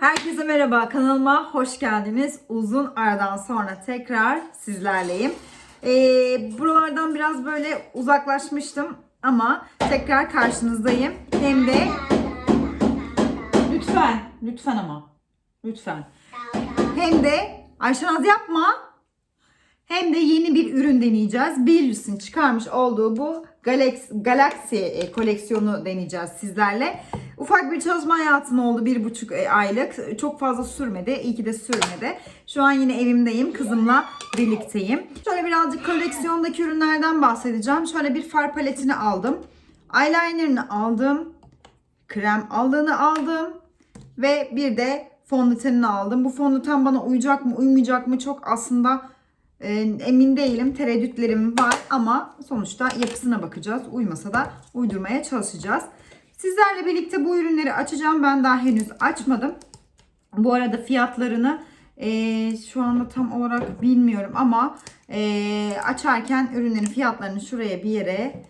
Herkese merhaba, kanalıma hoş geldiniz. Uzun aradan sonra tekrar sizlerleyim. Ee, buralardan biraz böyle uzaklaşmıştım ama tekrar karşınızdayım. Hem de lütfen, lütfen ama, lütfen. Hem de Ayşenaz yapma. Hem de yeni bir ürün deneyeceğiz. Billus'un çıkarmış olduğu bu Galaxy, Galaxy e, koleksiyonu deneyeceğiz sizlerle. Ufak bir çalışma hayatım oldu bir buçuk e, aylık. Çok fazla sürmedi. İyi ki de sürmedi. Şu an yine evimdeyim. Kızımla birlikteyim. Şöyle birazcık koleksiyondaki ürünlerden bahsedeceğim. Şöyle bir far paletini aldım. Eyeliner'ını aldım. Krem allığını aldım. Ve bir de fondötenini aldım. Bu fondöten bana uyacak mı uymayacak mı çok aslında e, emin değilim. Tereddütlerim var ama sonuçta yapısına bakacağız. Uymasa da uydurmaya çalışacağız. Sizlerle birlikte bu ürünleri açacağım. Ben daha henüz açmadım. Bu arada fiyatlarını e, şu anda tam olarak bilmiyorum ama e, açarken ürünlerin fiyatlarını şuraya bir yere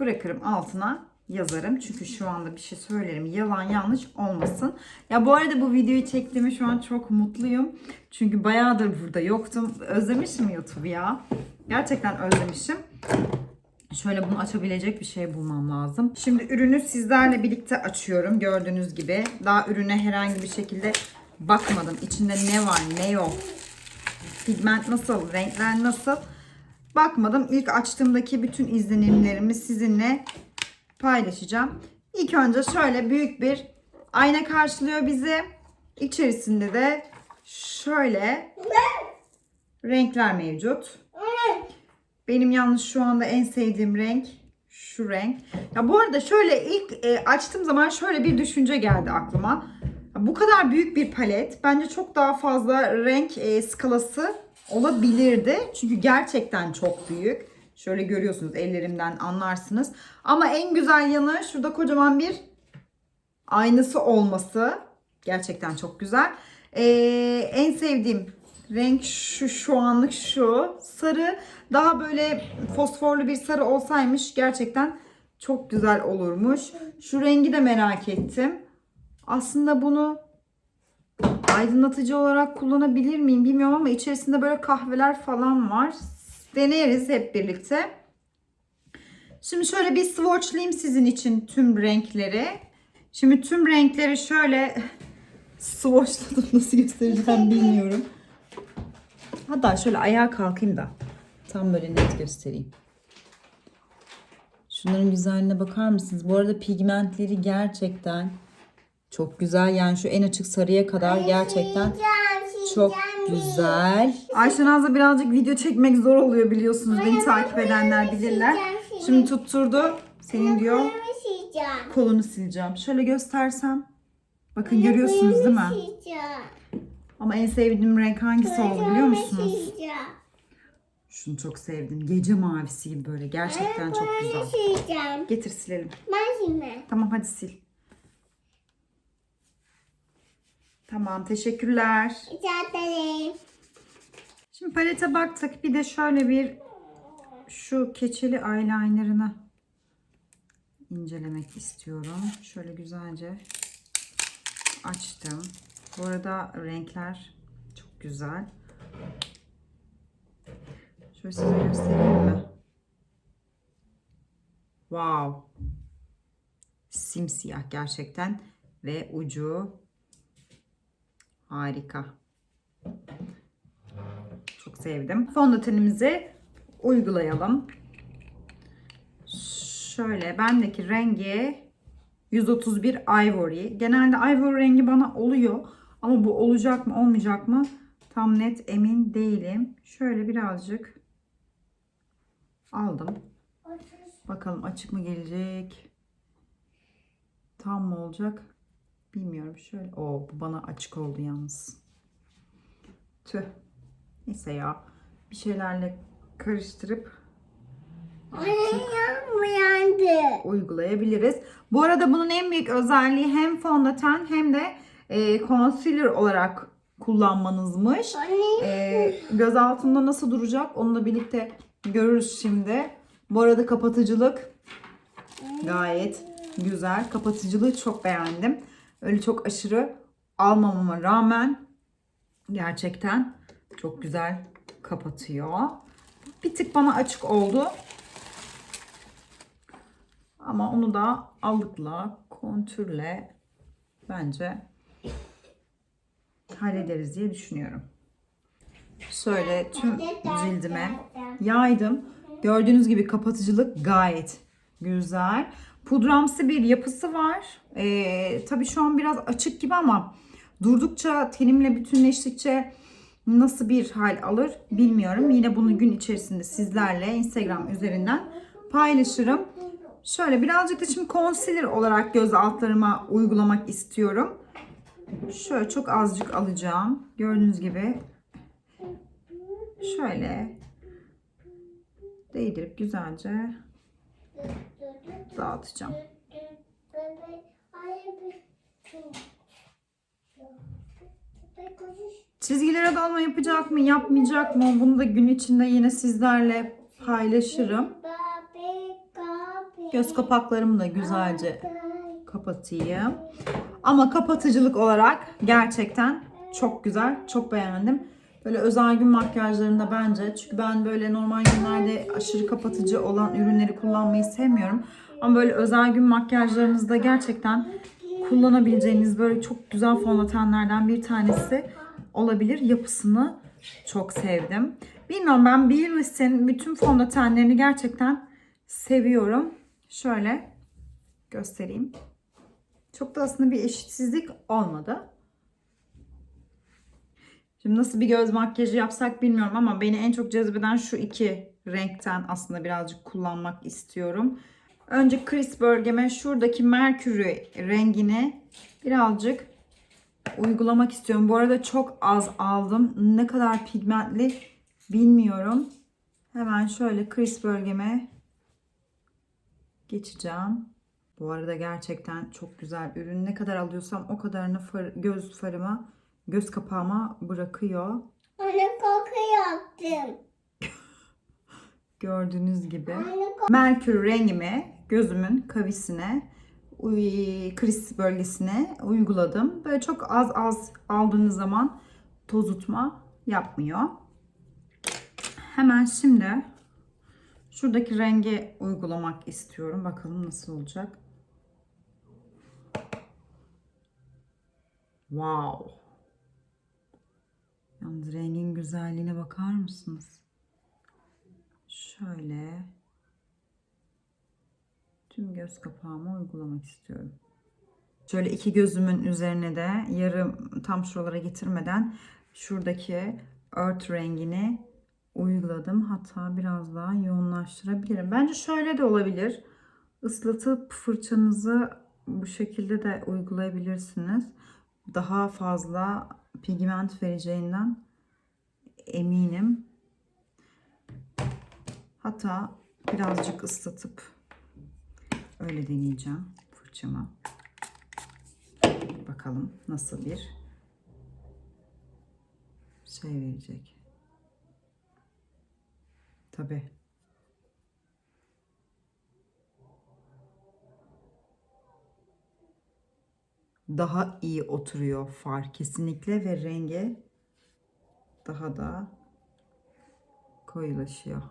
bırakırım altına yazarım. Çünkü şu anda bir şey söylerim. Yalan yanlış olmasın. Ya bu arada bu videoyu çektiğime şu an çok mutluyum. Çünkü bayağıdır burada yoktum. Özlemişim YouTube ya. Gerçekten özlemişim. Şöyle bunu açabilecek bir şey bulmam lazım. Şimdi ürünü sizlerle birlikte açıyorum. Gördüğünüz gibi. Daha ürüne herhangi bir şekilde bakmadım. İçinde ne var ne yok. Pigment nasıl, renkler nasıl bakmadım. İlk açtığımdaki bütün izlenimlerimi sizinle paylaşacağım. İlk önce şöyle büyük bir ayna karşılıyor bizi. İçerisinde de şöyle renkler mevcut. Benim yalnız şu anda en sevdiğim renk şu renk. Ya bu arada şöyle ilk e, açtığım zaman şöyle bir düşünce geldi aklıma. Bu kadar büyük bir palet bence çok daha fazla renk e, skalası olabilirdi. Çünkü gerçekten çok büyük. Şöyle görüyorsunuz ellerimden anlarsınız. Ama en güzel yanı şurada kocaman bir aynası olması. Gerçekten çok güzel. Ee, en sevdiğim renk şu şu anlık şu. Sarı daha böyle fosforlu bir sarı olsaymış gerçekten çok güzel olurmuş. Şu rengi de merak ettim. Aslında bunu aydınlatıcı olarak kullanabilir miyim bilmiyorum ama içerisinde böyle kahveler falan var. Deneriz hep birlikte. Şimdi şöyle bir swatchlayayım sizin için tüm renkleri. Şimdi tüm renkleri şöyle swatchladım nasıl göstereceğim bilmiyorum. Hatta şöyle ayağa kalkayım da tam böyle net göstereyim. Şunların güzelliğine bakar mısınız? Bu arada pigmentleri gerçekten çok güzel. Yani şu en açık sarıya kadar gerçekten çok güzel. Ayşenaz'la birazcık video çekmek zor oluyor biliyorsunuz. Beni takip edenler bilirler. Şimdi tutturdu. Senin diyor kolunu sileceğim. Şöyle göstersem. Bakın görüyorsunuz değil mi? Ama en sevdiğim renk hangisi oldu biliyor musunuz? Şunu çok sevdim. Gece mavisi gibi böyle. Gerçekten çok güzel. Getir silelim. Ben silme. Tamam hadi sil. Tamam teşekkürler. Rica ederim. Şimdi palete baktık. Bir de şöyle bir şu keçeli eyelinerını incelemek istiyorum. Şöyle güzelce açtım. Bu arada renkler çok güzel. Şöyle size göstereyim mi? Wow. Simsiyah gerçekten ve ucu harika. Çok sevdim. Fondötenimizi uygulayalım. Şöyle bendeki rengi 131 Ivory. Genelde Ivory rengi bana oluyor. Ama bu olacak mı olmayacak mı tam net emin değilim. Şöyle birazcık aldım. Bakalım açık mı gelecek? Tam mı olacak? Bilmiyorum. Şöyle. O bu bana açık oldu yalnız. Tüh. Neyse ya. Bir şeylerle karıştırıp uyandı. uygulayabiliriz. Bu arada bunun en büyük özelliği hem fondöten hem de e, concealer olarak kullanmanızmış. E, göz altında nasıl duracak onunla birlikte görürüz şimdi. Bu arada kapatıcılık gayet güzel. Kapatıcılığı çok beğendim. Öyle çok aşırı almamama rağmen gerçekten çok güzel kapatıyor. Bir tık bana açık oldu. Ama onu da allıkla, kontürle bence hallederiz diye düşünüyorum. Şöyle tüm cildime yaydım. Gördüğünüz gibi kapatıcılık gayet güzel. Pudramsı bir yapısı var. Ee, tabii şu an biraz açık gibi ama durdukça tenimle bütünleştikçe nasıl bir hal alır bilmiyorum. Yine bunu gün içerisinde sizlerle Instagram üzerinden paylaşırım. Şöyle birazcık da şimdi concealer olarak göz altlarıma uygulamak istiyorum. Şöyle çok azıcık alacağım. Gördüğünüz gibi şöyle değdirip güzelce dağıtacağım. Çizgilere dolma yapacak mı, yapmayacak mı? Bunu da gün içinde yine sizlerle paylaşırım. Göz kapaklarımı da güzelce kapatayım. Ama kapatıcılık olarak gerçekten çok güzel, çok beğendim. Böyle özel gün makyajlarında bence. Çünkü ben böyle normal günlerde aşırı kapatıcı olan ürünleri kullanmayı sevmiyorum. Ama böyle özel gün makyajlarınızda gerçekten kullanabileceğiniz böyle çok güzel fondötenlerden bir tanesi olabilir. Yapısını çok sevdim. Bilmiyorum ben Beauty's'in bütün fondötenlerini gerçekten seviyorum. Şöyle göstereyim. Çok da aslında bir eşitsizlik olmadı. Şimdi nasıl bir göz makyajı yapsak bilmiyorum ama beni en çok cezbeden şu iki renkten aslında birazcık kullanmak istiyorum. Önce crease bölgeme şuradaki Mercury rengini birazcık uygulamak istiyorum. Bu arada çok az aldım. Ne kadar pigmentli bilmiyorum. Hemen şöyle crease bölgeme geçeceğim. Bu arada gerçekten çok güzel ürün. Ne kadar alıyorsam o kadarını far, göz farıma, göz kapağıma bırakıyor. Anne koku yaptım. Gördüğünüz gibi. Merkür rengimi gözümün kavisine, kriz bölgesine uyguladım. Böyle çok az az aldığınız zaman tozutma yapmıyor. Hemen şimdi şuradaki rengi uygulamak istiyorum. Bakalım nasıl olacak. Wow. Yalnız rengin güzelliğine bakar mısınız? Şöyle tüm göz kapağıma uygulamak istiyorum. Şöyle iki gözümün üzerine de yarım tam şuralara getirmeden şuradaki earth rengini uyguladım. Hatta biraz daha yoğunlaştırabilirim. Bence şöyle de olabilir. Islatıp fırçanızı bu şekilde de uygulayabilirsiniz. Daha fazla pigment vereceğinden eminim. Hatta birazcık ıslatıp öyle deneyeceğim fırçama. Bakalım nasıl bir şey verecek. Tabi. Daha iyi oturuyor far kesinlikle ve rengi daha da koyulaşıyor.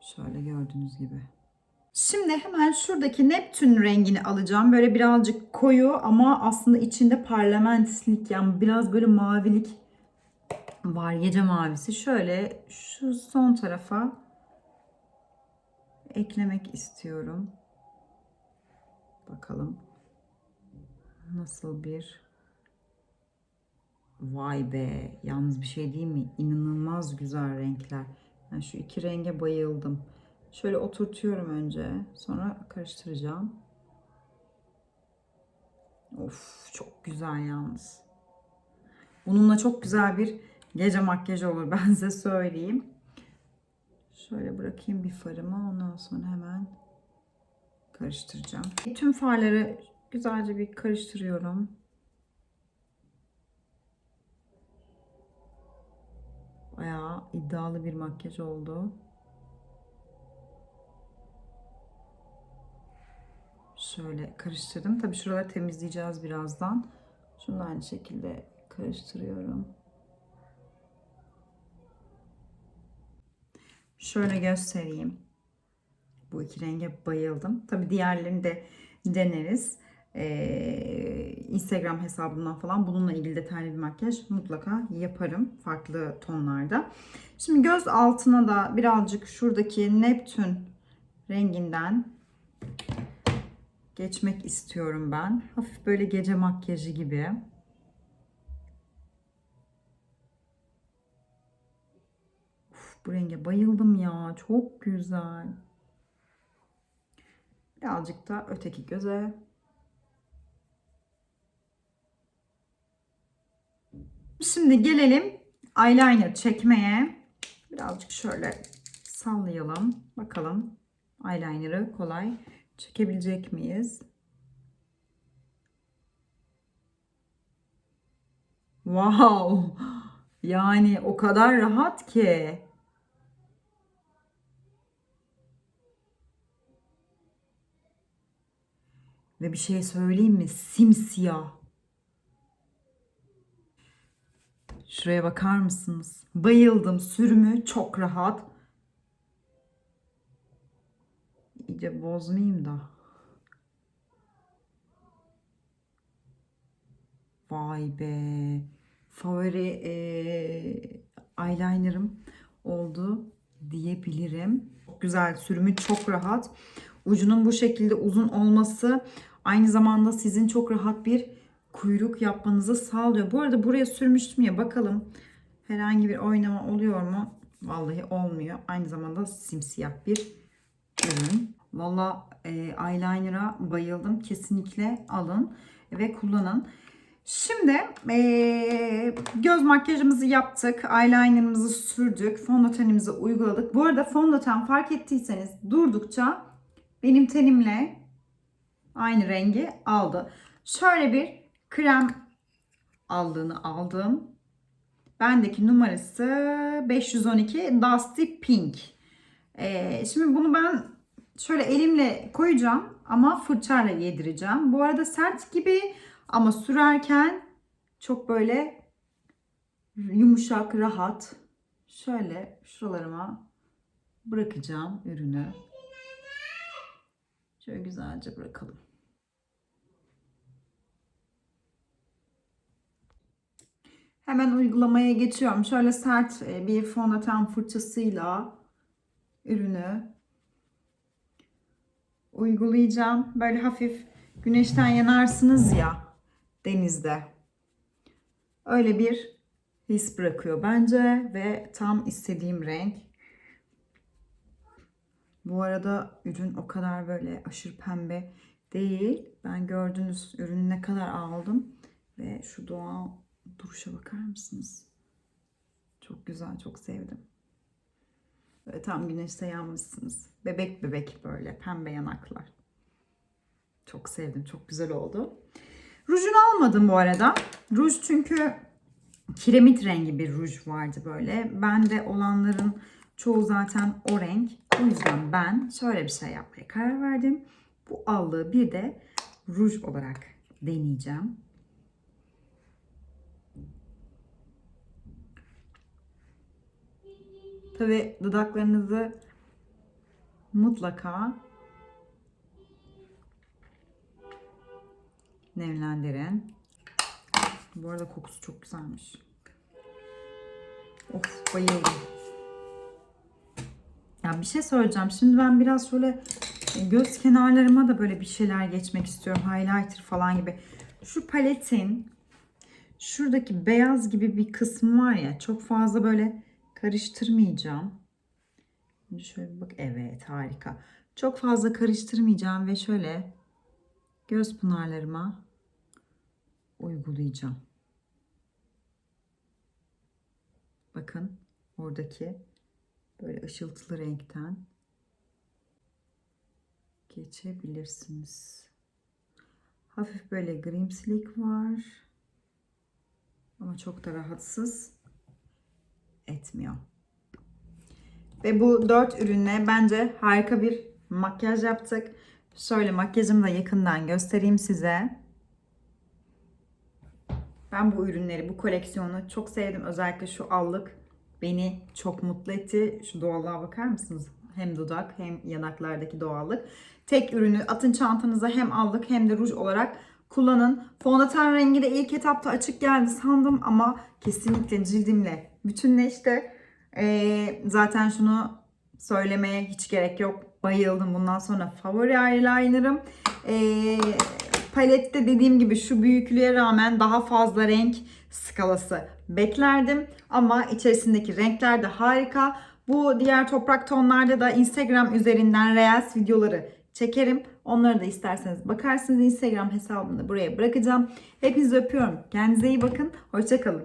Şöyle gördüğünüz gibi. Şimdi hemen şuradaki Neptün rengini alacağım. Böyle birazcık koyu ama aslında içinde parlamentislik yani biraz böyle mavilik var. Gece mavisi. Şöyle şu son tarafa eklemek istiyorum. Bakalım nasıl bir Vay be yalnız bir şey değil mi? İnanılmaz güzel renkler. Ben şu iki renge bayıldım. Şöyle oturtuyorum önce. Sonra karıştıracağım. Of çok güzel yalnız. Bununla çok güzel bir gece makyajı olur ben size söyleyeyim. Şöyle bırakayım bir farımı. Ondan sonra hemen karıştıracağım. Tüm farları güzelce bir karıştırıyorum. Bayağı iddialı bir makyaj oldu. Şöyle karıştırdım. Tabii şuraları temizleyeceğiz birazdan. Şunu aynı şekilde karıştırıyorum. Şöyle göstereyim. Bu iki renge bayıldım. Tabii diğerlerini de deneriz. Ee, Instagram hesabımdan falan bununla ilgili detaylı bir makyaj mutlaka yaparım. Farklı tonlarda. Şimdi göz altına da birazcık şuradaki Neptün renginden geçmek istiyorum ben. Hafif böyle gece makyajı gibi. Uf, bu renge bayıldım ya. Çok güzel. Birazcık da öteki göze. Şimdi gelelim eyeliner çekmeye. Birazcık şöyle sallayalım. Bakalım eyeliner'ı kolay çekebilecek miyiz? Wow! Yani o kadar rahat ki. Ve bir şey söyleyeyim mi? Simsiyah. Şuraya bakar mısınız? Bayıldım. Sürümü çok rahat. İyice bozmayayım da. Vay be. Favori eee eyelinerım oldu diyebilirim. Çok güzel. Sürümü çok rahat. Ucunun bu şekilde uzun olması aynı zamanda sizin çok rahat bir kuyruk yapmanızı sağlıyor. Bu arada buraya sürmüştüm ya bakalım herhangi bir oynama oluyor mu? Vallahi olmuyor. Aynı zamanda simsiyah bir ürün. Valla e, eyeliner'a bayıldım. Kesinlikle alın ve kullanın. Şimdi e, göz makyajımızı yaptık. Eyelinerımızı sürdük. Fondötenimizi uyguladık. Bu arada fondöten fark ettiyseniz durdukça benim tenimle aynı rengi aldı. Şöyle bir krem aldığını aldım. Bendeki numarası 512 Dusty Pink. Ee, şimdi bunu ben şöyle elimle koyacağım ama fırçayla yedireceğim. Bu arada sert gibi ama sürerken çok böyle yumuşak, rahat. Şöyle şuralarıma bırakacağım ürünü. Şöyle güzelce bırakalım. Hemen uygulamaya geçiyorum. Şöyle sert e, bir fondöten fırçasıyla ürünü uygulayacağım. Böyle hafif güneşten yanarsınız ya denizde. Öyle bir his bırakıyor bence ve tam istediğim renk. Bu arada ürün o kadar böyle aşırı pembe değil. Ben gördüğünüz ürünü ne kadar aldım ve şu doğal duruşa bakar mısınız? Çok güzel, çok sevdim. Böyle tam güneşte yanmışsınız. Bebek bebek böyle pembe yanaklar. Çok sevdim, çok güzel oldu. Rujunu almadım bu arada. Ruj çünkü kiremit rengi bir ruj vardı böyle. Bende olanların çoğu zaten o renk. O yüzden ben şöyle bir şey yapmaya karar verdim. Bu allığı bir de ruj olarak deneyeceğim. Tabi dudaklarınızı mutlaka nemlendirin. Bu arada kokusu çok güzelmiş. Of bayıldım. Ya bir şey söyleyeceğim. Şimdi ben biraz şöyle göz kenarlarıma da böyle bir şeyler geçmek istiyorum. Highlighter falan gibi. Şu paletin şuradaki beyaz gibi bir kısmı var ya çok fazla böyle karıştırmayacağım. Şimdi şöyle bak. Evet harika. Çok fazla karıştırmayacağım ve şöyle göz pınarlarıma uygulayacağım. Bakın oradaki böyle ışıltılı renkten geçebilirsiniz. Hafif böyle grimsilik var. Ama çok da rahatsız etmiyor. Ve bu dört ürünle bence harika bir makyaj yaptık. Şöyle makyajımı da yakından göstereyim size. Ben bu ürünleri, bu koleksiyonu çok sevdim. Özellikle şu allık beni çok mutlu etti. Şu doğallığa bakar mısınız? Hem dudak hem yanaklardaki doğallık. Tek ürünü atın çantanıza hem allık hem de ruj olarak kullanın. Fondöten rengi de ilk etapta açık geldi sandım ama kesinlikle cildimle bütünleşti. Ee, zaten şunu söylemeye hiç gerek yok. Bayıldım. Bundan sonra favori eyelinerım. Ee, palette dediğim gibi şu büyüklüğe rağmen daha fazla renk skalası beklerdim. Ama içerisindeki renkler de harika. Bu diğer toprak tonlarda da Instagram üzerinden Reels videoları çekerim. Onları da isterseniz bakarsınız. Instagram hesabımı da buraya bırakacağım. Hepinizi öpüyorum. Kendinize iyi bakın. Hoşçakalın.